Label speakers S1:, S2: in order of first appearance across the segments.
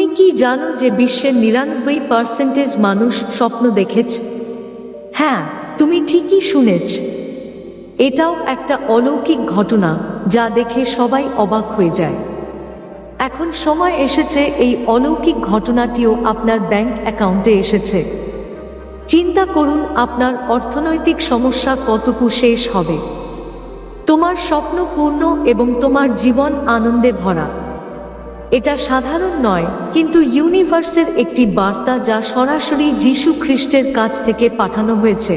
S1: তুমি কি জানো যে বিশ্বের নিরানব্বই পার্সেন্টেজ মানুষ স্বপ্ন দেখেছ? হ্যাঁ তুমি ঠিকই শুনেছ। এটাও একটা অলৌকিক ঘটনা যা দেখে সবাই অবাক হয়ে যায়। এখন সময় এসেছে এই অলৌকিক ঘটনাটিও আপনার ব্যাংক অ্যাকাউন্টে এসেছে। চিন্তা করুন আপনার অর্থনৈতিক সমস্যা কতটুকু শেষ হবে। তোমার স্বপ্ন পূর্ণ এবং তোমার জীবন আনন্দে ভরা। এটা সাধারণ নয়, কিন্তু ইউনিভার্সের একটি বার্তা যা সরাসরি যীশু খ্রিস্টের কাছ থেকে পাঠানো হয়েছে।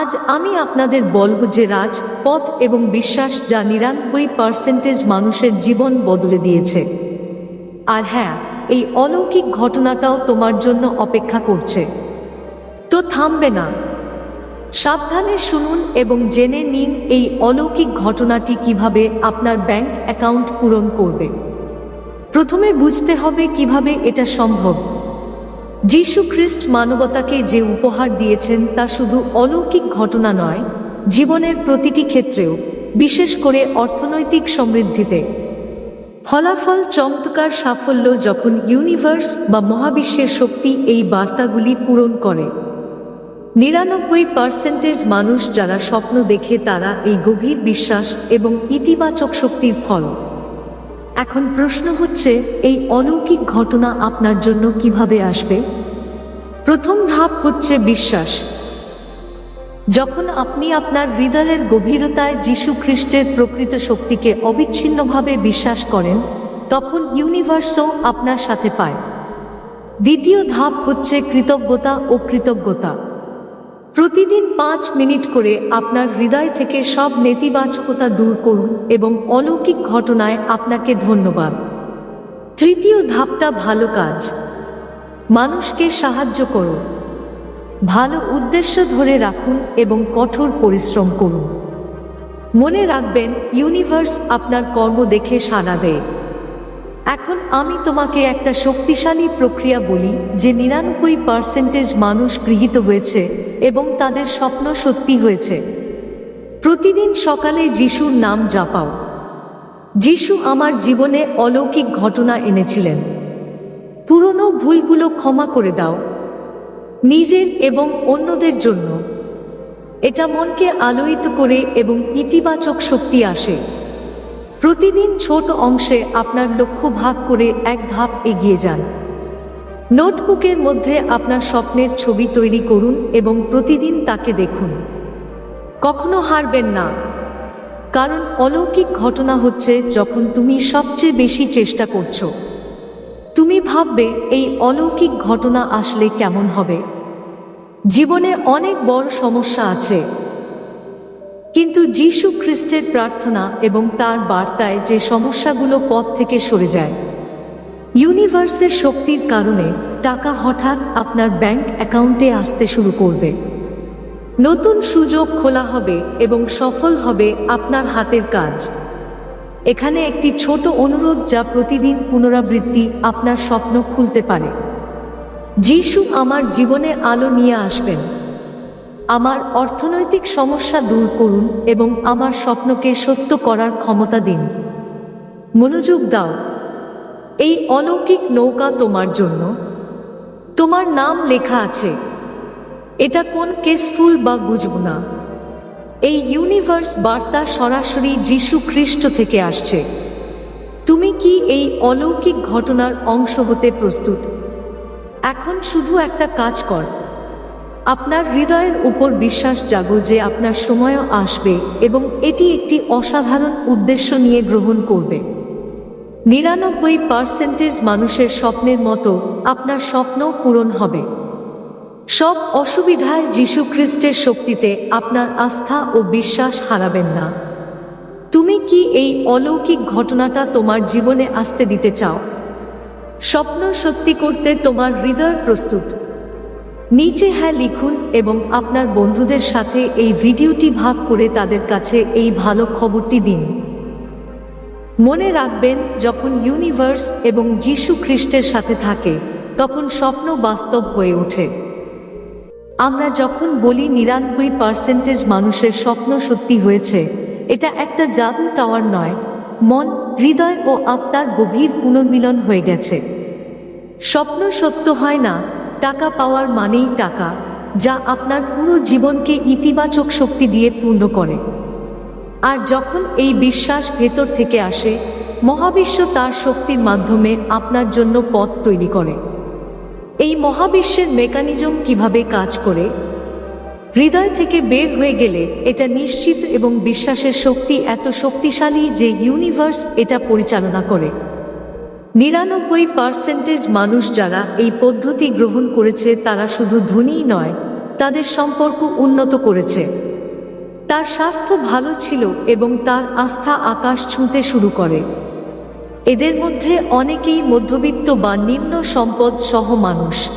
S1: আজ আমি আপনাদের বলব যে রাজ, পথ এবং বিশ্বাস যা নিরানব্বই পার্সেন্টেজ মানুষের জীবন বদলে দিয়েছে। আর হ্যাঁ এই অলৌকিক ঘটনাটাও তোমার জন্য অপেক্ষা করছে। তো থামবে না। সাবধানে শুনুন এবং জেনে নিন এই অলৌকিক ঘটনাটি কীভাবে আপনার ব্যাংক অ্যাকাউন্ট পূরণ করবে। প্রথমে বুঝতে হবে কীভাবে এটা সম্ভব। যীশু খ্রিস্ট মানবতাকে যে উপহার দিয়েছেন তা শুধু অলৌকিক ঘটনা নয়, জীবনের প্রতিটি ক্ষেত্রেও, বিশেষ করে অর্থনৈতিক সমৃদ্ধিতে। ফলাফল চমৎকার সাফল্য যখন ইউনিভার্স বা মহাবিশ্বের শক্তি এই বার্তাগুলি পূরণ করে। নিরানব্বই পার্সেন্টেজ মানুষ যারা স্বপ্ন দেখে তারা এই গভীর বিশ্বাস এবং ইতিবাচক শক্তির ফল। এখন প্রশ্ন হচ্ছে, এই অলৌকিক ঘটনা আপনার জন্য কীভাবে আসবে? প্রথম ধাপ হচ্ছে বিশ্বাস। যখন আপনি আপনার হৃদয়ের গভীরতায় যীশু খ্রিস্টের প্রকৃত শক্তিকে অবিচ্ছিন্নভাবে বিশ্বাস করেন, তখন ইউনিভার্সও আপনার সাথে পায়। দ্বিতীয় ধাপ হচ্ছে কৃতজ্ঞতা ও কৃতজ্ঞতা। প্রতিদিন পাঁচ মিনিট করে আপনার হৃদয় থেকে সব নেতিবাচকতা দূর করুন এবং অলৌকিক ঘটনায় আপনাকে ধন্যবাদ। তৃতীয় ধাপটা ভালো কাজ। মানুষকে সাহায্য করুন। ভালো উদ্দেশ্য ধরে রাখুন এবং কঠোর পরিশ্রম করুন। মনে রাখবেন, ইউনিভার্স আপনার কর্ম দেখে সাড়া দেয়। এখন আমি তোমাকে একটা শক্তিশালী প্রক্রিয়া বলি, যে নিরানব্বই পার্সেন্টেজ মানুষ গৃহীত হয়েছে এবং তাদের স্বপ্ন সত্যি হয়েছে। প্রতিদিন সকালে যিশুর নাম জাপাও। যিশু আমার জীবনে অলৌকিক ঘটনা এনেছিলেন। পুরনো ভুলগুলো ক্ষমা করে দাও। নিজের এবং অন্যদের জন্য। এটা মনকে আলোয়িত করে এবং ইতিবাচক শক্তি আসে। প্রতিদিন ছোট অংশে আপনার লক্ষ্য ভাগ করে এক ধাপ এগিয়ে যান। নোটবুকের মধ্যে আপনার স্বপ্নের ছবি তৈরি করুন এবং প্রতিদিন তাকে দেখুন। কখনো হারবেন না। কারণ অলৌকিক ঘটনা হচ্ছে যখন তুমি সবচেয়ে বেশি চেষ্টা করছ। তুমি ভাববে, এই অলৌকিক ঘটনা আসলে কেমন হবে? জীবনে অনেক বড় সমস্যা আছে। কিন্তু যীশু খ্রিস্টের প্রার্থনা এবং তার বার্তায় যে সমস্যাগুলো পথ থেকে সরে যায়, ইউনিভার্সের শক্তির কারণে টাকা হঠাৎ আপনার ব্যাংক অ্যাকাউন্টে আসতে শুরু করবে। নতুন সুযোগ খোলা হবে এবং সফল হবে আপনার হাতের কাজ। এখানে একটি ছোট অনুরোধ যা প্রতিদিন পুনরাবৃত্তি আপনার স্বপ্ন খুলতে পারে। যিশু আমার জীবনে আলো নিয়ে আসবেন। আমার অর্থনৈতিক সমস্যা দূর করুন এবং আমার স্বপ্নকে সত্য করার ক্ষমতা দিন। মনোযোগ দাও। এই অলৌকিক নৌকা তোমার জন্য। তোমার নাম লেখা আছে। এটা কোন কেসফুল বা বুঝব না। এই ইউনিভার্স বার্তা সরাসরি যীশু খ্রিস্ট থেকে আসছে। তুমি কি এই অলৌকিক ঘটনার অংশ হতে প্রস্তুত? এখন শুধু একটা কাজ কর। আপনার হৃদয়ের উপর বিশ্বাস জাগো যে আপনার সময়ও আসবে এবং এটি একটি অসাধারণ উদ্দেশ্য নিয়ে গ্রহণ করবে। নিরানব্বই পার্সেন্টেজ মানুষের স্বপ্নের মতো আপনার স্বপ্নও পূরণ হবে। সব অসুবিধায় যীশু খ্রিস্টের শক্তিতে আপনার আস্থা ও বিশ্বাস হারাবেন না। তুমি কি এই অলৌকিক ঘটনাটা তোমার জীবনে আসতে দিতে চাও? স্বপ্ন সত্যি করতে তোমার হৃদয় প্রস্তুত। নিচে হ্যাঁ লিখুন এবং আপনার বন্ধুদের সাথে এই ভিডিওটি ভাগ করে তাদের কাছে এই ভালো খবরটি দিন। মনে রাখবেন, যখন ইউনিভার্স এবং যীশু খ্রিস্টের সাথে থাকে, তখন স্বপ্ন বাস্তব হয়ে ওঠে। আমরা যখন বলি নিরানব্বই পার্সেন্টেজ মানুষের স্বপ্ন সত্যি হয়েছে, এটা একটা জাদু টাওয়ার নয়, মন, হৃদয় ও আত্মার গভীর পুনর্মিলন হয়ে গেছে। স্বপ্ন সত্য হয় না টাকা পাওয়ার মানেই টাকা, যা আপনার পুরো জীবনকে ইতিবাচক শক্তি দিয়ে পূর্ণ করে। আর যখন এই বিশ্বাস ভেতর থেকে আসে, মহাবিশ্ব তার শক্তির মাধ্যমে আপনার জন্য পথ তৈরি করে। এই মহাবিশ্বের মেকানিজম কীভাবে কাজ করে? হৃদয় থেকে বের হয়ে গেলে এটা নিশ্চিত এবং বিশ্বাসের শক্তি এত শক্তিশালী যে ইউনিভার্স এটা পরিচালনা করে। নিরানব্বই পার্সেন্টেজ মানুষ যারা এই পদ্ধতি গ্রহণ করেছে, তারা শুধু ধনীই নয়, তাদের সম্পর্ক উন্নত করেছে। তার স্বাস্থ্য ভালো ছিল এবং তার আস্থা আকাশ ছুঁতে শুরু করে। এদের মধ্যে অনেকেই মধ্যবিত্ত বা নিম্ন সম্পদ সহ মানুষ।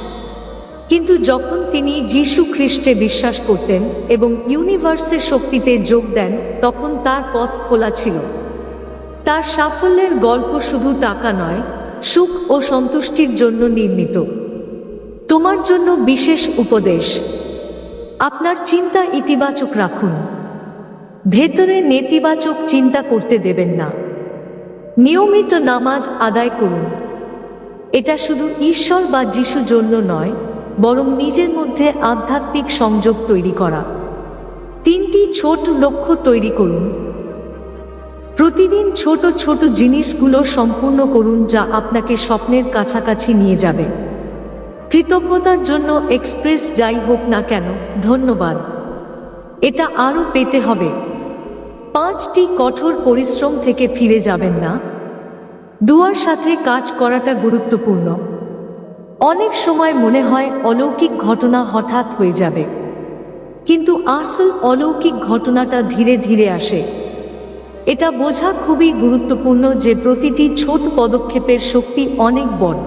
S1: কিন্তু যখন তিনি যীশু খ্রিস্টে বিশ্বাস করতেন এবং ইউনিভার্সের শক্তিতে যোগ দেন, তখন তার পথ খোলা ছিল। তার সাফল্যের গল্প শুধু টাকা নয়, সুখ ও সন্তুষ্টির জন্য নির্মিত। তোমার জন্য বিশেষ উপদেশ। আপনার চিন্তা ইতিবাচক রাখুন। ভেতরে নেতিবাচক চিন্তা করতে দেবেন না। নিয়মিত নামাজ আদায় করুন। এটা শুধু ঈশ্বর বা যিশু জন্য নয়, বরং নিজের মধ্যে আধ্যাত্মিক সংযোগ তৈরি করা। তিনটি ছোট লক্ষ্য তৈরি করুন। প্রতিদিন ছোট ছোট জিনিসগুলো সম্পূর্ণ করুন যা আপনাকে স্বপ্নের কাছাকাছি নিয়ে যাবে। কৃতজ্ঞতার জন্য এক্সপ্রেস যাই হোক না কেন, ধন্যবাদ। এটা আরও পেতে হবে। পাঁচটি কঠোর পরিশ্রম থেকে ফিরে যাবেন না। দুয়ার সাথে কাজ করাটা গুরুত্বপূর্ণ। অনেক সময় মনে হয় অলৌকিক ঘটনা হঠাৎ হয়ে যাবে। কিন্তু আসল অলৌকিক ঘটনাটা ধীরে ধীরে আসে। এটা বোঝা খুবই গুরুত্বপূর্ণ যে প্রতিটি ছোট পদক্ষেপের শক্তি অনেক বড়।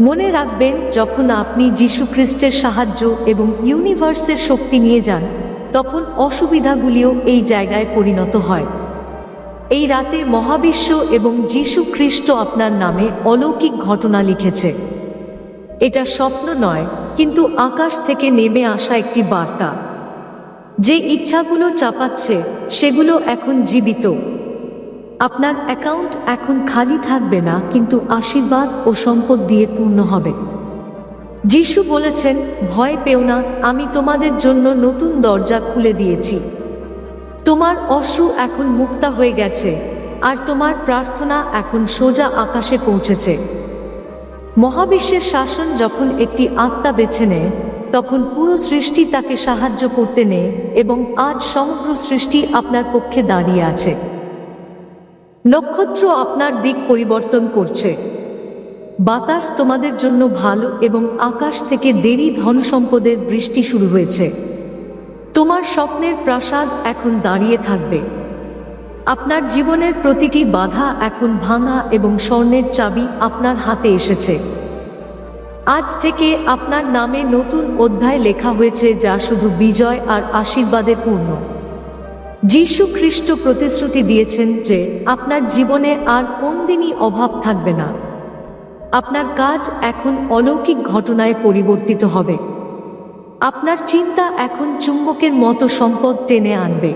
S1: মনে রাখবেন, যখন আপনি যীশুখ্রিস্টের সাহায্য এবং ইউনিভার্সের শক্তি নিয়ে যান, তখন অসুবিধাগুলিও এই জায়গায় পরিণত হয়। এই রাতে মহাবিশ্ব এবং যীশু খ্রিস্ট আপনার নামে অলৌকিক ঘটনা লিখেছে। এটা স্বপ্ন নয়, কিন্তু আকাশ থেকে নেমে আসা একটি বার্তা। যে ইচ্ছাগুলো চাপাচ্ছে, সেগুলো এখন জীবিত। আপনার অ্যাকাউন্ট এখন খালি থাকবে না, কিন্তু আশীর্বাদ ও সম্পদ দিয়ে পূর্ণ হবে। যিশু বলেছেন, ভয় পেও না, আমি তোমাদের জন্য নতুন দরজা খুলে দিয়েছি। তোমার অশ্রু এখন মুক্তা হয়ে গেছে, আর তোমার প্রার্থনা এখন সোজা আকাশে পৌঁছেছে। মহাবিশ্বের শাসন যখন একটি আত্মা বেছে নেয় তখন পুরো সৃষ্টি তাকে সাহায্য করতে নেয় এবং আজ সমগ্র সৃষ্টি আপনার পক্ষে দাঁড়িয়ে আছে। নক্ষত্র আপনার দিক পরিবর্তন করছে। বাতাস তোমাদের জন্য ভালো এবং আকাশ থেকে দেরি ধন সম্পদের বৃষ্টি শুরু হয়েছে। তোমার স্বপ্নের প্রাসাদ এখন দাঁড়িয়ে থাকবে। আপনার জীবনের প্রতিটি বাধা এখন ভাঙা এবং স্বর্ণের চাবি আপনার হাতে এসেছে। আজ থেকে আপনার নামে নতুন অধ্যায় লেখা হয়েছে যা শুধু বিজয় আর আশীর্বাদে পূর্ণ। যীশু খ্রিস্ট প্রতিশ্রুতি দিয়েছেন যে আপনার জীবনে আর কোন দিনই অভাব থাকবে না। আপনার কাজ এখন অলৌকিক ঘটনায় পরিবর্তিত হবে। আপনার চিন্তা এখন চুম্বকের মতো সম্পদ টেনে আনবে।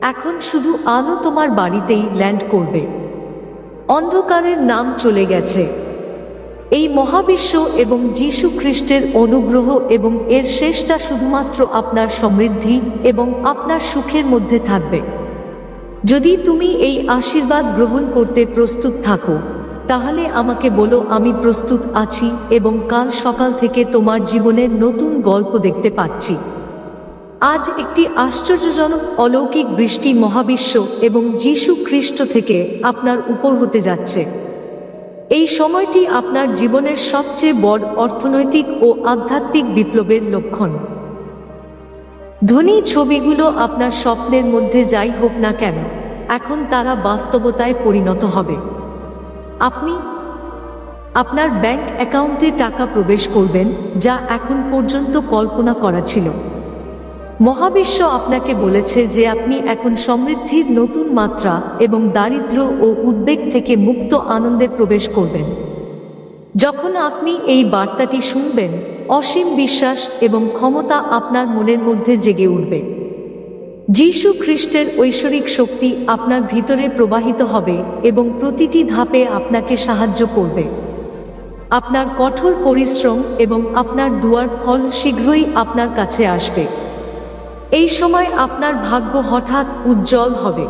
S1: এখন শুধু আলো তোমার বাড়িতেই ল্যান্ড করবে। অন্ধকারের নাম চলে গেছে। এই মহাবিশ্ব এবং যীশু খ্রিস্টের অনুগ্রহ এবং এর শেষটা শুধুমাত্র আপনার সমৃদ্ধি এবং আপনার সুখের মধ্যে থাকবে। যদি তুমি এই আশীর্বাদ গ্রহণ করতে প্রস্তুত থাকো, তাহলে আমাকে বলো, আমি প্রস্তুত আছি এবং কাল সকাল থেকে তোমার জীবনের নতুন গল্প দেখতে পাচ্ছি। আজ একটি আশ্চর্যজনক অলৌকিক বৃষ্টি মহাবিশ্ব এবং যীশু খ্রিস্ট থেকে আপনার উপর হতে যাচ্ছে। এই সময়টি আপনার জীবনের সবচেয়ে বড় অর্থনৈতিক ও আধ্যাত্মিক বিপ্লবের লক্ষণ। ধনী ছবিগুলো আপনার স্বপ্নের মধ্যে যাই হোক না কেন, এখন তারা বাস্তবতায় পরিণত হবে। আপনি আপনার ব্যাংক অ্যাকাউন্টে টাকা প্রবেশ করবেন, যা এখন পর্যন্ত কল্পনা করা ছিল। মহাবিশ্ব আপনাকে বলেছে যে আপনি এখন সমৃদ্ধির নতুন মাত্রা এবং দারিদ্র ও উদ্বেগ থেকে মুক্ত আনন্দে প্রবেশ করবেন। যখন আপনি এই বার্তাটি শুনবেন, অসীম বিশ্বাস এবং ক্ষমতা আপনার মনের মধ্যে জেগে উঠবে। যীশু খ্রিস্টের ঐশ্বরিক শক্তি আপনার ভিতরে প্রবাহিত হবে এবং প্রতিটি ধাপে আপনাকে সাহায্য করবে। আপনার কঠোর পরিশ্রম এবং আপনার দুয়ার ফল শীঘ্রই আপনার কাছে আসবে। এই সময় আপনার ভাগ্য হঠাৎ উজ্জ্বল হবে।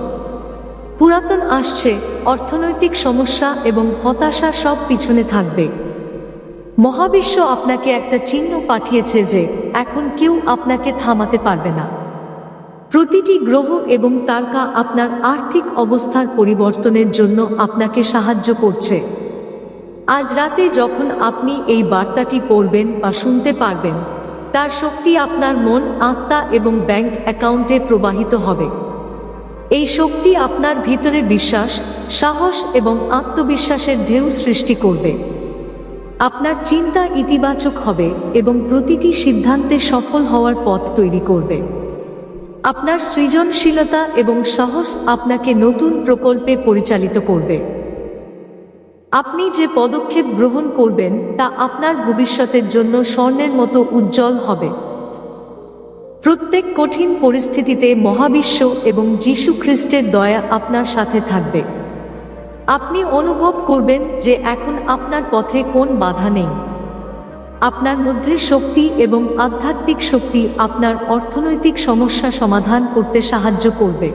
S1: পুরাতন আসছে, অর্থনৈতিক সমস্যা এবং হতাশা সব পিছনে থাকবে। মহাবিশ্ব আপনাকে একটা চিহ্ন পাঠিয়েছে যে এখন কেউ আপনাকে থামাতে পারবে না। প্রতিটি গ্রহ এবং তারকা আপনার আর্থিক অবস্থার পরিবর্তনের জন্য আপনাকে সাহায্য করছে। আজ রাতে যখন আপনি এই বার্তাটি পড়বেন বা শুনতে পারবেন তার শক্তি আপনার মন, আত্মা এবং ব্যাংক অ্যাকাউন্টে প্রবাহিত হবে। এই শক্তি আপনার ভিতরে বিশ্বাস, সাহস এবং আত্মবিশ্বাসের ঢেউ সৃষ্টি করবে। আপনার চিন্তা ইতিবাচক হবে এবং প্রতিটি সিদ্ধান্তে সফল হওয়ার পথ তৈরি করবে। আপনার সৃজনশীলতা এবং সাহস আপনাকে নতুন প্রকল্পে পরিচালিত করবে। আপনি যে পদক্ষেপ গ্রহণ করবেন, তা আপনার ভবিষ্যতের জন্য স্বর্ণের মতো উজ্জ্বল হবে। প্রত্যেক কঠিন পরিস্থিতিতে মহাবিশ্ব এবং যীশু খ্রিস্টের দয়া আপনার সাথে থাকবে। আপনি অনুভব করবেন যে এখন আপনার পথে কোন বাধা নেই। আপনার মধ্যে শক্তি এবং আধ্যাত্মিক শক্তি আপনার অর্থনৈতিক সমস্যা সমাধান করতে সাহায্য করবে।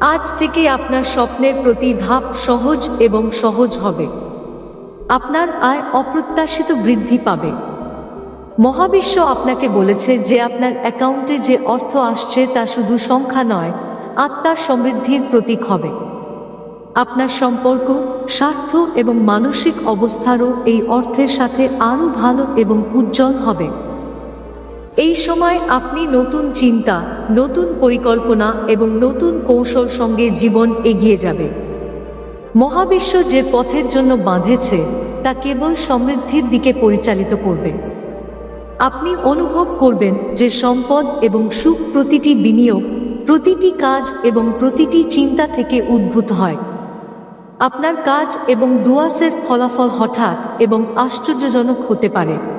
S1: আজ থেকে আপনার স্বপ্নের প্রতি ধাপ সহজ এবং সহজ হবে। আপনার আয় অপ্রত্যাশিত বৃদ্ধি পাবে। মহাবিশ্ব আপনাকে বলেছে যে আপনার অ্যাকাউন্টে যে অর্থ আসছে তা শুধু সংখ্যা নয়, আত্মার সমৃদ্ধির প্রতীক হবে। আপনার সম্পর্ক, স্বাস্থ্য এবং মানসিক অবস্থারও এই অর্থের সাথে আরও ভালো এবং উজ্জ্বল হবে। এই সময় আপনি নতুন চিন্তা, নতুন পরিকল্পনা এবং নতুন কৌশল সঙ্গে জীবন এগিয়ে যাবে। মহাবিশ্ব যে পথের জন্য বাঁধেছে, তা কেবল সমৃদ্ধির দিকে পরিচালিত করবে। আপনি অনুভব করবেন যে সম্পদ এবং সুখ প্রতিটি বিনিয়োগ, প্রতিটি কাজ এবং প্রতিটি চিন্তা থেকে উদ্ভূত হয়। আপনার কাজ এবং দুয়াসের ফলাফল হঠাৎ এবং আশ্চর্যজনক হতে পারে।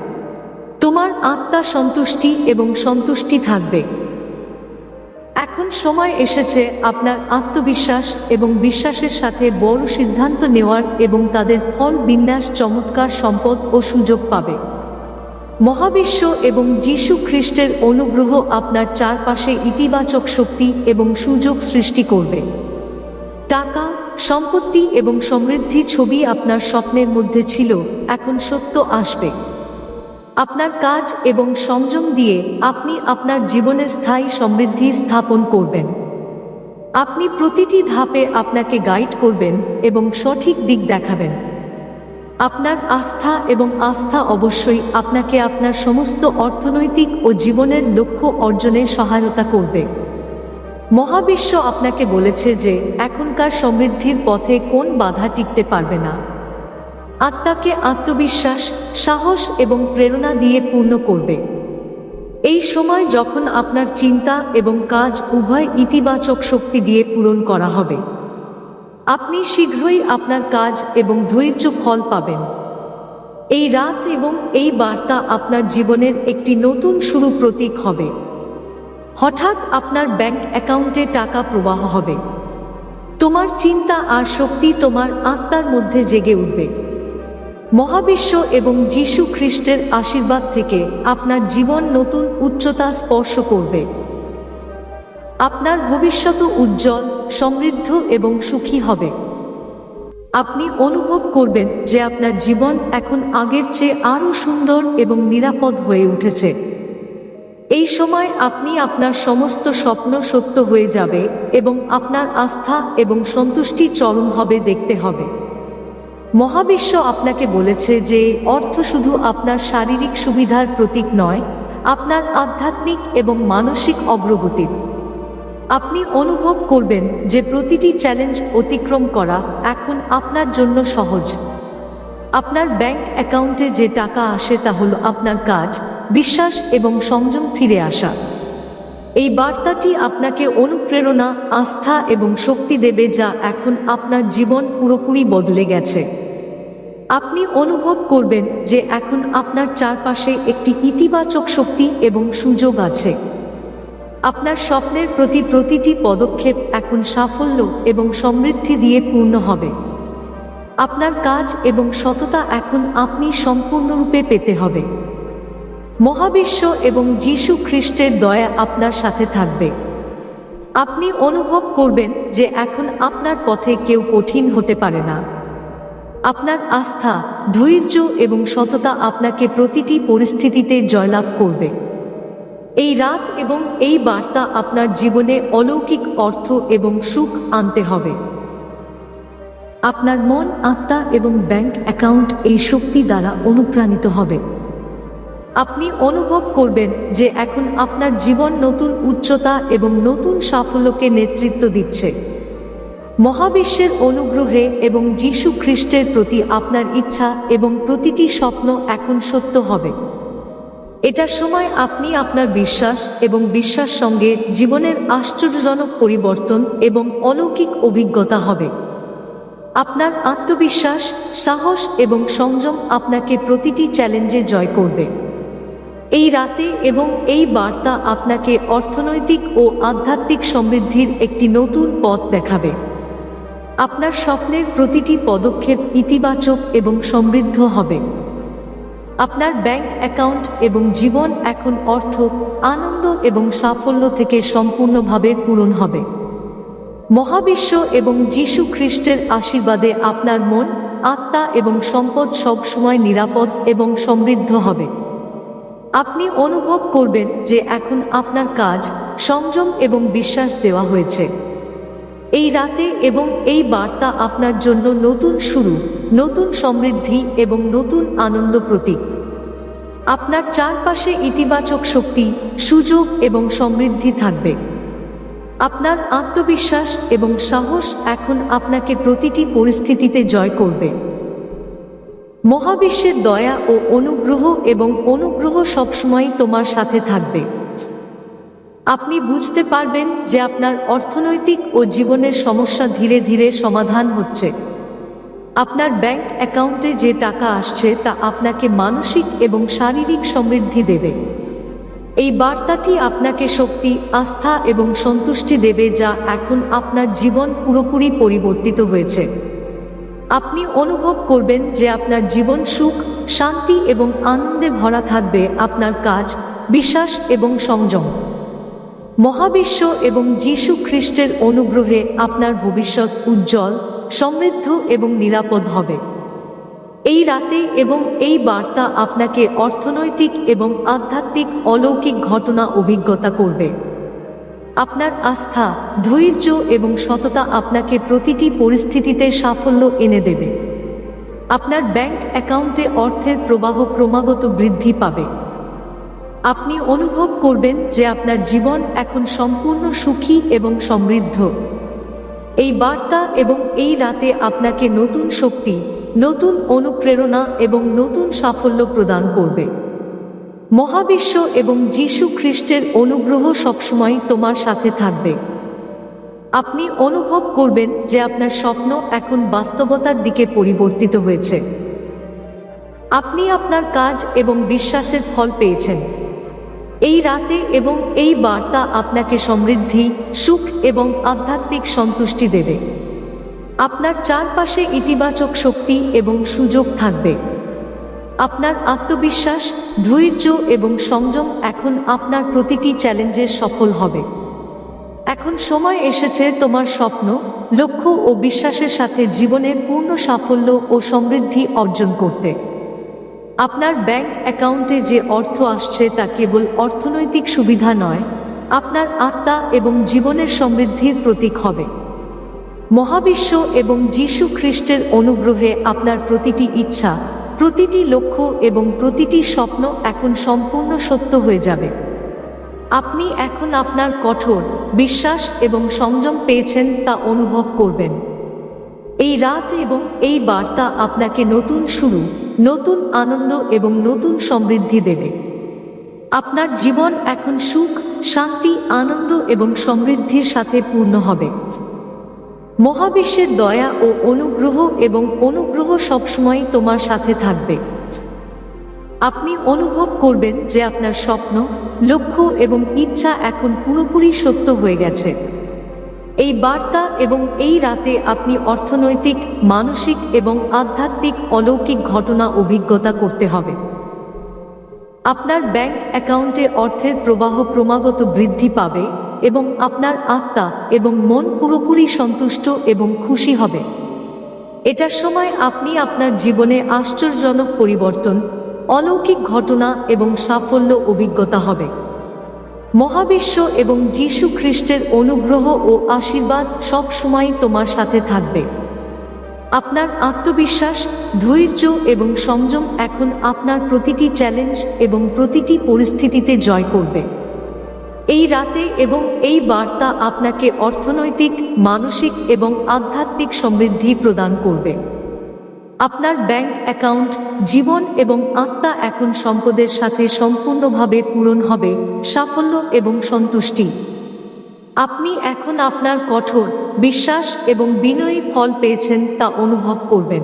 S1: তোমার আত্মা সন্তুষ্টি এবং সন্তুষ্টি থাকবে। এখন সময় এসেছে আপনার আত্মবিশ্বাস এবং বিশ্বাসের সাথে বড় সিদ্ধান্ত নেওয়ার এবং তাদের ফল, বিন্যাস, চমৎকার সম্পদ ও সুযোগ পাবে। মহাবিশ্ব এবং যীশু খ্রিস্টের অনুগ্রহ আপনার চারপাশে ইতিবাচক শক্তি এবং সুযোগ সৃষ্টি করবে। টাকা, সম্পত্তি এবং সমৃদ্ধি ছবি আপনার স্বপ্নের মধ্যে ছিল, এখন সত্য আসবে। আপনার কাজ এবং সংযম দিয়ে আপনি আপনার জীবনে স্থায়ী সমৃদ্ধি স্থাপন করবেন। আপনি প্রতিটি ধাপে আপনাকে গাইড করবেন এবং সঠিক দিক দেখাবেন। আপনার আস্থা এবং আস্থা অবশ্যই আপনাকে আপনার সমস্ত অর্থনৈতিক ও জীবনের লক্ষ্য অর্জনে সহায়তা করবে। মহাবিশ্ব আপনাকে বলেছে যে, এখনকার সমৃদ্ধির পথে কোন বাধা টিকতে পারবে না। আত্মাকে আত্মবিশ্বাস, সাহস এবং প্রেরণা দিয়ে পূর্ণ করবে। এই সময় যখন আপনার চিন্তা এবং কাজ উভয় ইতিবাচক শক্তি দিয়ে পূরণ করা হবে। আপনি শীঘ্রই আপনার কাজ এবং ধৈর্য ফল পাবেন। এই রাত এবং এই বার্তা আপনার জীবনের একটি নতুন শুরু প্রতীক হবে। হঠাৎ আপনার ব্যাংক অ্যাকাউন্টে টাকা প্রবাহ হবে। তোমার চিন্তা আর শক্তি তোমার আত্মার মধ্যে জেগে উঠবে। মহাবিশ্ব এবং যীশু খ্রিস্টের আশীর্বাদ থেকে আপনার জীবন নতুন উচ্চতা স্পর্শ করবে। আপনার ভবিষ্যৎ উজ্জ্বল, সমৃদ্ধ এবং সুখী হবে। আপনি অনুভব করবেন যে আপনার জীবন এখন আগের চেয়ে আরও সুন্দর এবং নিরাপদ হয়ে উঠেছে। এই সময় আপনি আপনার সমস্ত স্বপ্ন সত্য হয়ে যাবে এবং আপনার আস্থা এবং সন্তুষ্টি চরম হবে দেখতে হবে। মহাবিশ্ব আপনাকে বলেছে যে অর্থ শুধু আপনার শারীরিক সুবিধার প্রতীক নয়, আপনার আধ্যাত্মিক এবং মানসিক অগ্রগতির। আপনি অনুভব করবেন যে প্রতিটি চ্যালেঞ্জ অতিক্রম করা এখন আপনার জন্য সহজ। আপনার ব্যাংক অ্যাকাউন্টে যে টাকা আসে তা হলো আপনার কাজ, বিশ্বাস এবং সংযম ফিরে আসা। এই বার্তাটি আপনাকে অনুপ্রেরণা, আস্থা এবং শক্তি দেবে যা এখন আপনার জীবন পুরোপুরি বদলে গেছে। আপনি অনুভব করবেন যে এখন আপনার চারপাশে একটি ইতিবাচক শক্তি এবং সুযোগ আছে। আপনার স্বপ্নের প্রতি প্রতিটি পদক্ষেপ এখন সাফল্য এবং সমৃদ্ধি দিয়ে পূর্ণ হবে। আপনার কাজ এবং সততা এখন আপনি সম্পূর্ণরূপে পেতে হবে। মহাবিশ্ব এবং যীশু খ্রিস্টের দয়া আপনার সাথে থাকবে। আপনি অনুভব করবেন যে এখন আপনার পথে কেউ কঠিন হতে পারে না। আপনার আস্থা, ধৈর্য এবং সততা আপনাকে প্রতিটি পরিস্থিতিতে জয়লাভ করবে। এই রাত এবং এই বার্তা আপনার জীবনে অলৌকিক অর্থ এবং সুখ আনতে হবে। আপনার মন, আত্মা এবং ব্যাংক অ্যাকাউন্ট এই শক্তি দ্বারা অনুপ্রাণিত হবে। আপনি অনুভব করবেন যে এখন আপনার জীবন নতুন উচ্চতা এবং নতুন সাফল্যকে নেতৃত্ব দিচ্ছে। মহাবিশ্বের অনুগ্রহে এবং যীশু খ্রিস্টের প্রতি আপনার ইচ্ছা এবং প্রতিটি স্বপ্ন এখন সত্য হবে। এটা সময় আপনি আপনার বিশ্বাস এবং বিশ্বাস সঙ্গে জীবনের আশ্চর্যজনক পরিবর্তন এবং অলৌকিক অভিজ্ঞতা হবে। আপনার আত্মবিশ্বাস, সাহস এবং সংযম আপনাকে প্রতিটি চ্যালেঞ্জে জয় করবে। এই রাতে এবং এই বার্তা আপনাকে অর্থনৈতিক ও আধ্যাত্মিক সমৃদ্ধির একটি নতুন পথ দেখাবে। আপনার স্বপ্নের প্রতিটি পদক্ষেপ ইতিবাচক এবং সমৃদ্ধ হবে। আপনার ব্যাংক অ্যাকাউন্ট এবং জীবন এখন অর্থ, আনন্দ এবং সাফল্য থেকে সম্পূর্ণভাবে পূরণ হবে। মহাবিশ্ব এবং যীশু খ্রিস্টের আশীর্বাদে আপনার মন, আত্মা এবং সম্পদ সবসময় নিরাপদ এবং সমৃদ্ধ হবে। আপনি অনুভব করবেন যে এখন আপনার কাজ সংযম এবং বিশ্বাস দেওয়া হয়েছে। এই রাতে এবং এই বার্তা আপনার জন্য নতুন শুরু, নতুন সমৃদ্ধি এবং নতুন আনন্দ প্রতীক। আপনার চারপাশে ইতিবাচক শক্তি, সুযোগ এবং সমৃদ্ধি থাকবে। আপনার আত্মবিশ্বাস এবং সাহস এখন আপনাকে প্রতিটি পরিস্থিতিতে জয় করবে। মহাবিশ্বের দয়া ও অনুগ্রহ এবং অনুগ্রহ সবসময় তোমার সাথে থাকবে। আপনি বুঝতে পারবেন যে আপনার অর্থনৈতিক ও জীবনের সমস্যা ধীরে ধীরে সমাধান হচ্ছে। আপনার ব্যাংক অ্যাকাউন্টে যে টাকা আসছে তা আপনাকে মানসিক এবং শারীরিক সমৃদ্ধি দেবে। এই বার্তাটি আপনাকে শক্তি, আস্থা এবং সন্তুষ্টি দেবে যা এখন আপনার জীবন পুরোপুরি পরিবর্তিত হয়েছে। আপনি অনুভব করবেন যে আপনার জীবন সুখ, শান্তি এবং আনন্দে ভরা থাকবে আপনার কাজ, বিশ্বাস এবং সংযম। মহাবিশ্ব এবং যীশু খ্রিস্টের অনুগ্রহে আপনার ভবিষ্যৎ উজ্জ্বল, সমৃদ্ধ এবং নিরাপদ হবে। এই রাতে এবং এই বার্তা আপনাকে অর্থনৈতিক এবং আধ্যাত্মিক অলৌকিক ঘটনা অভিজ্ঞতা করবে। আপনার আস্থা, ধৈর্য এবং সততা আপনাকে প্রতিটি পরিস্থিতিতে সাফল্য এনে দেবে। আপনার ব্যাংক অ্যাকাউন্টে অর্থের প্রবাহ ক্রমাগত বৃদ্ধি পাবে। আপনি অনুভব করবেন যে আপনার জীবন এখন সম্পূর্ণ সুখী এবং সমৃদ্ধ। এই বার্তা এবং এই রাতে আপনাকে নতুন শক্তি, নতুন অনুপ্রেরণা এবং নতুন সাফল্য প্রদান করবে। মহাবিশ্ব এবং যীশু খ্রিস্টের অনুগ্রহ সবসময় তোমার সাথে থাকবে। আপনি অনুভব করবেন যে আপনার স্বপ্ন এখন বাস্তবতার দিকে পরিবর্তিত হয়েছে। আপনি আপনার কাজ এবং বিশ্বাসের ফল পেয়েছেন। এই রাতে এবং এই বার্তা আপনাকে সমৃদ্ধি, সুখ এবং আধ্যাত্মিক সন্তুষ্টি দেবে। আপনার চারপাশে ইতিবাচক শক্তি এবং সুযোগ থাকবে। আপনার আত্মবিশ্বাস, ধৈর্য এবং সংযম এখন আপনার প্রতিটি চ্যালেঞ্জের সফল হবে। এখন সময় এসেছে তোমার স্বপ্ন, লক্ষ্য ও বিশ্বাসের সাথে জীবনের পূর্ণ সাফল্য ও সমৃদ্ধি অর্জন করতে। আপনার ব্যাংক অ্যাকাউন্টে যে অর্থ আসছে তা কেবল অর্থনৈতিক সুবিধা নয়, আপনার আত্মা এবং জীবনের সমৃদ্ধির প্রতীক হবে। মহাবিশ্ব এবং যীশু খ্রিস্টের অনুগ্রহে আপনার প্রতিটি ইচ্ছা প্রতিটি লক্ষ্য এবং প্রতিটি স্বপ্ন এখন সম্পূর্ণ সত্য হয়ে যাবে। আপনি এখন আপনার কঠোর, বিশ্বাস এবং সংযম পেয়েছেন তা অনুভব করবেন। এই রাত এবং এই বার্তা আপনাকে নতুন শুরু, নতুন আনন্দ এবং নতুন সমৃদ্ধি দেবে। আপনার জীবন এখন সুখ, শান্তি, আনন্দ এবং সমৃদ্ধির সাথে পূর্ণ হবে। মহাবিশ্বের দয়া ও অনুগ্রহ এবং অনুগ্রহ সবসময় তোমার সাথে থাকবে। আপনি অনুভব করবেন যে আপনার স্বপ্ন, লক্ষ্য এবং ইচ্ছা এখন পুরোপুরি সত্য হয়ে গেছে। এই বার্তা এবং এই রাতে আপনি অর্থনৈতিক, মানসিক এবং আধ্যাত্মিক অলৌকিক ঘটনা অভিজ্ঞতা করতে হবে। আপনার ব্যাংক অ্যাকাউন্টে অর্থের প্রবাহ ক্রমাগত বৃদ্ধি পাবে এবং আপনার আত্মা এবং মন পুরোপুরি সন্তুষ্ট এবং খুশি হবে। এটার সময় আপনি আপনার জীবনে আশ্চর্যজনক পরিবর্তন, অলৌকিক ঘটনা এবং সাফল্য অভিজ্ঞতা হবে। মহাবিশ্ব এবং যীশু খ্রিস্টের অনুগ্রহ ও আশীর্বাদ সব সময় তোমার সাথে থাকবে। আপনার আত্মবিশ্বাস, ধৈর্য এবং সংযম এখন আপনার প্রতিটি চ্যালেঞ্জ এবং প্রতিটি পরিস্থিতিতে জয় করবে। এই রাতে এবং এই বার্তা আপনাকে অর্থনৈতিক, মানসিক এবং আধ্যাত্মিক সমৃদ্ধি প্রদান করবে। আপনার ব্যাংক অ্যাকাউন্ট জীবন এবং আত্মা এখন সম্পদের সাথে সম্পূর্ণভাবে পূরণ হবে, সাফল্য এবং সন্তুষ্টি। আপনি এখন আপনার কঠোর, বিশ্বাস এবং বিনয়ী ফল পেয়েছেন তা অনুভব করবেন।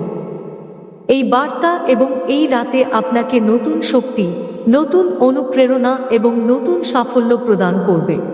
S1: এই বার্তা এবং এই রাতে আপনাকে নতুন শক্তি নতুন অনুপ্রেরণা এবং নতুন সাফল্য প্রদান করবে।